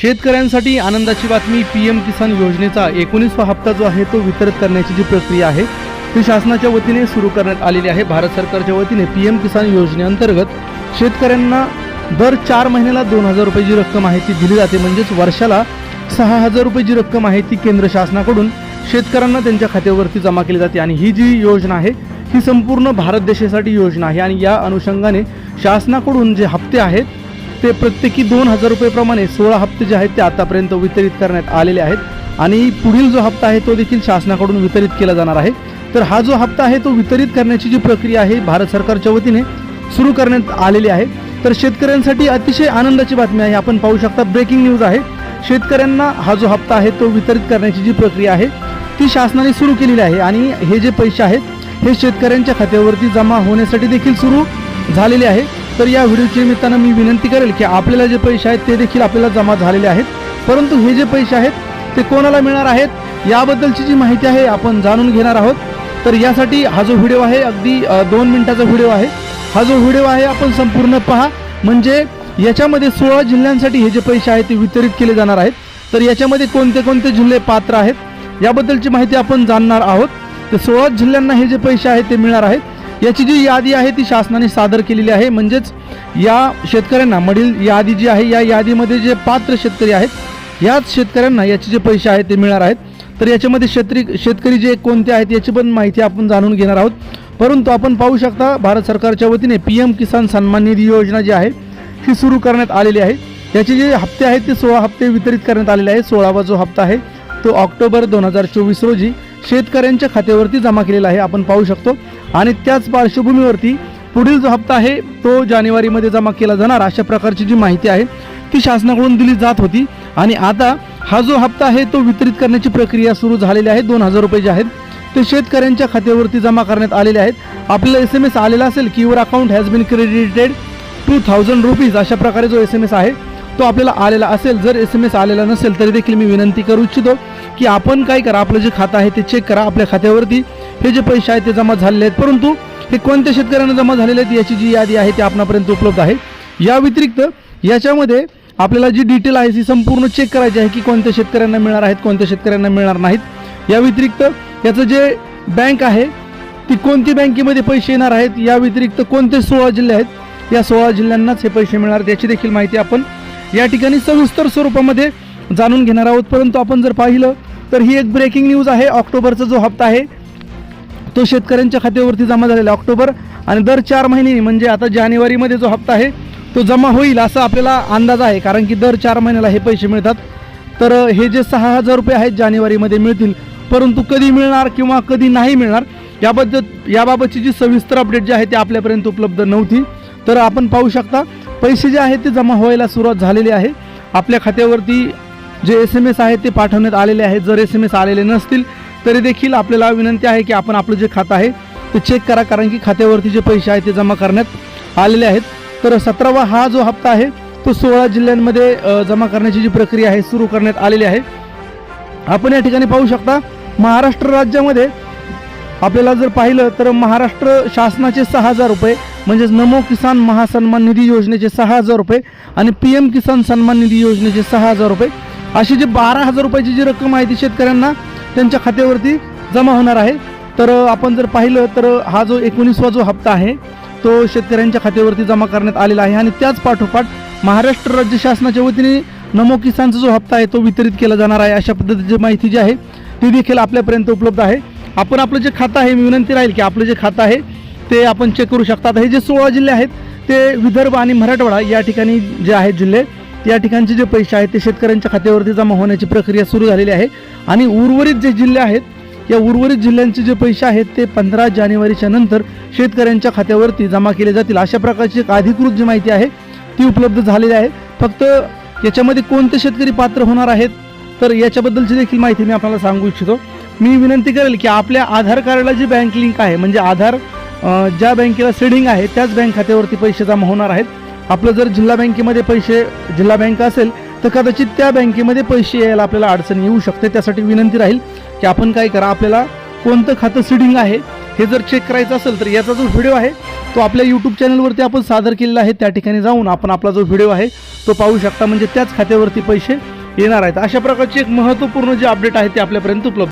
शेतकऱ्यांसाठी आनंदाची बातमी पी एम किसान योजनेचा एकोणीसवा हप्ता जो आहे तो वितरित करण्याची जी प्रक्रिया आहे ती शासनाच्या वतीने सुरू करण्यात आलेली आहे. भारत सरकारच्या वतीने पी एम किसान योजनेअंतर्गत शेतकऱ्यांना दर चार महिन्याला दोन हजार रुपये जी रक्कम आहे ती दिली जाते. म्हणजेच वर्षाला सहा हजार रुपये जी रक्कम आहे ती केंद्र शासनाकडून शेतकऱ्यांना त्यांच्या खात्यावरती जमा केली जाते. आणि ही जी योजना आहे ही संपूर्ण भारत देशासाठी योजना आहे. आणि या अनुषंगाने शासनाकडून जे हप्ते आहेत ते प्रत्येकी दोन हजार रुपयेप्रमाणे सोळा हप्ते जे आहेत ते आतापर्यंत वितरित करण्यात आलेले आहेत. आणि पुढील जो हप्ता आहे तो देखील शासनाकडून वितरित केला जाणार आहे. तर हा जो हप्ता आहे तो वितरित करण्याची जी प्रक्रिया आहे भारत सरकारच्या वतीने सुरू करण्यात आलेली आहे. तर शेतकऱ्यांसाठी अतिशय आनंदाची बातमी आहे. आपण पाहू शकता ब्रेकिंग न्यूज आहे. शेतकऱ्यांना हा जो हप्ता आहे तो वितरित करण्याची जी प्रक्रिया आहे ती शासनाने सुरू केलेली आहे. आणि हे जे पैसे आहेत हे शेतकऱ्यांच्या खात्यावरती जमा होण्यासाठी देखील सुरू झालेले आहे. तर या व्हिडिओच्या निमित्तानं मी विनंती करेल की आपल्याला जे पैसे आहेत ते देखील आपल्याला जमा झालेले आहेत. परंतु हे जे पैसे आहेत ते कोणाला मिळणार आहेत? याबद्दलची जी माहिती आहे आपण जाणून घेणार आहोत. तर यासाठी हा जो व्हिडिओ आहे अगदी दोन मिनिटाचा व्हिडिओ आहे. हा जो व्हिडिओ आहे आपण संपूर्ण पहा. म्हणजे याच्यामध्ये सोळा जिल्ह्यांसाठी हे जे पैसे आहेत ते वितरित केले जाणार आहेत. तर याच्यामध्ये कोणते कोणते जिल्हे पात्र आहेत? याबद्दलची माहिती आपण जाणणार आहोत. तर सोळा जिल्ह्यांना हे जे पैसे आहेत ते मिळणार आहेत. याची जी यादी आहे ती शासनाने सादर केलेली आहे. म्हणजेच या शेतकऱ्यांना मधील यादी जी आहे या यादीमध्ये जे पात्र शेतकरी आहेत याच शेतकऱ्यांना याचे जे पैसे आहेत ते मिळणार आहेत. तर याच्यामध्ये शेतकरी शेतकरी जे कोणते आहेत याची पण माहिती आपण जाणून घेणार आहोत. परंतु आपण पाहू शकता भारत सरकारच्या वतीने पी एम किसान सन्मान निधी योजना जी आहे ही सुरू करण्यात आलेली आहे. याचे जे हप्ते आहेत ते सोळा हप्ते वितरित करण्यात आलेले आहे. सोळावा जो हप्ता आहे तो ऑक्टोबर दोन हजार चोवीस रोजी शेतकऱ्यांच्या खात्यावरती जमा केलेला आहे आपण पाहू शकतो. आणि त्याच पार्श्वभूमीवरती पुढील जो हप्ता आहे तो जानेवारीमध्ये जमा केला जाणार अशा प्रकारची जी माहिती आहे ती शासनाकडून दिली जात होती. आणि आता हा जो हप्ता आहे तो वितरित करण्याची प्रक्रिया सुरू झालेली आहे. दोन हजार रुपये जे आहेत ते शेतकऱ्यांच्या खात्यावरती जमा करण्यात आलेले आहेत. आपल्याला एस एम एस आलेला असेल की your account has been credited two thousand rupees अशा प्रकारे जो एस एम एस आहे तो आपल्याला आलेला असेल. जर एस एम एस आलेला नसेल तरी देखील मी विनंती करू इच्छितो. की आपण काय करा आपलं जे खातं आहे ते चेक करा आपल्या खात्यावरती. हे जे पैसे आहेत ते जमा झालेले आहेत. परंतु हे कोणत्या शेतकऱ्यांना जमा झालेले आहेत याची जी यादी आहे ती आपणापर्यंत उपलब्ध आहे. या व्यतिरिक्त याच्यामध्ये आपल्याला जी डिटेल आहे ती संपूर्ण चेक करायची आहे की कोणत्या शेतकऱ्यांना मिळणार आहेत कोणत्या शेतकऱ्यांना मिळणार नाहीत. या व्यतिरिक्त याचं जे बँक आहे ती कोणती बँकेमध्ये पैसे येणार आहेत? या व्यतिरिक्त कोणते सोळा जिल्हे आहेत? या सोळा जिल्ह्यांनाच हे पैसे मिळणार आहेत. याची देखील माहिती आपण या ठिकाणी सविस्तर स्वरूपामध्ये जाणून घेणार आहोत. परंतु आपण जर पाहिलं तर ही एक ब्रेकिंग न्यूज आहे. ऑक्टोबरचा जो हप्ता आहे तो शेतकऱ्यांच्या खात्यावरती जमा झालेला आहे. ऑक्टोबर आणि दर चार महिन्यांनी म्हणजे आता जानेवारीमध्ये जो हप्ता आहे तो जमा होईल असा आपल्याला अंदाज आहे. कारण की दर चार महिन्याला हे पैसे मिळतात. तर हे जे सहा हजार रुपये आहेत जानेवारीमध्ये मिळतील. परंतु कधी मिळणार किंवा कधी नाही मिळणार याबद्दल याबाबतची जी सविस्तर अपडेट जी आहे ती आपल्यापर्यंत उपलब्ध नव्हती. तर आपण पाहू शकता पैसे जे आहेत ते जमा व्हायला सुरुवात झालेली आहे. आपल्या खात्यावरती जे एस एम एस आहेत ते पाठवण्यात आलेले आहेत. जर एस एम एस आलेले नसतील तरी देखील आपल्याला विनंती आहे की आपण आपलं जे खातं आहे ते चेक करा. कारण की खात्यावरती जे पैसे आहेत ते जमा करण्यात आलेले आहेत. तर सतरावा हा जो हप्ता आहे तो सोळा जिल्ह्यांमध्ये जमा करण्याची जी प्रक्रिया आहे सुरू करण्यात आलेली आहे. आपण या ठिकाणी पाहू शकता महाराष्ट्र राज्यामध्ये आपल्याला जर पाहिलं तर महाराष्ट्र शासनाचे सहा हजार रुपये म्हणजेच नमो किसान महासन्मान निधी योजनेचे सहा हजार रुपये आणि पी एम किसान सन्मान निधी योजनेचे सहा हजार रुपये. अशी जी बारा हजार रुपयाची जी रक्कम आहे ती शेतकऱ्यांना त्यांच्या खात्यावरती जमा होणार आहे. तर आपण जर पाहिलं तर हा जो एकोणीसवा जो हप्ता आहे तो शेतकऱ्यांच्या खात्यावरती जमा करण्यात आलेला आहे आणि त्याच पाठोपाठ महाराष्ट्र राज्य शासनाच्या वतीने नमो किसानचा जो हप्ता आहे तो वितरित केला जाणार आहे अशा पद्धतीची माहिती जी आहे ती देखील आपल्यापर्यंत उपलब्ध आहे. आपण आपलं जे खातं आहे मी विनंती राहील की आपलं जे खातं आहे ते आपण चेक करू शकतात हे जे सोळा जिल्हे आहेत ते विदर्भ आणि मराठवाडा या ठिकाणी जे आहेत जिल्हे या ठिकाणचे जे पैसे आहेत ते शेतकऱ्यांच्या खात्यावरती जमा होण्याची प्रक्रिया सुरू झालेली आहे. आणि उर्वरित जे जिल्हे आहेत या उर्वरित जिल्ह्यांचे जे पैसे आहेत ते पंधरा जानेवारीच्या नंतर शेतकऱ्यांच्या खात्यावरती जमा केले जातील. अशा प्रकारची एक अधिकृत जी माहिती आहे ती उपलब्ध झालेली आहे. फक्त याच्यामध्ये कोणते शेतकरी पात्र होणार आहेत तर याच्याबद्दलची देखील माहिती मी आपल्याला सांगू इच्छितो. मी विनंती करेल की आपल्या आधार कार्डला जी बँक लिंक आहे म्हणजे आधार ज्या बँकेला सेडिंग आहे त्याच बँक खात्यावरती पैसे जमा होणार आहेत. आपलं जर जिल्हा बँकेमध्ये पैसे जिल्हा बँक असेल तर कदाचित त्या बँकेमध्ये पैसे यायला आपल्याला अडचण येऊ शकते. त्यासाठी विनंती राहील की आपण काय करा आपल्याला कोणतं खातं सिडिंग आहे हे जर चेक करायचं असेल तर याचा जो व्हिडिओ आहे तो आपल्या यूट्यूब चॅनलवरती आपण सादर केलेला आहे. त्या ठिकाणी जाऊन आपण आपला जो व्हिडिओ आहे तो पाहू शकता. म्हणजे त्याच खात्यावरती पैसे येणार आहेत. अशा प्रकारचे एक महत्त्वपूर्ण जे अपडेट आहे ते आपल्यापर्यंत उपलब्ध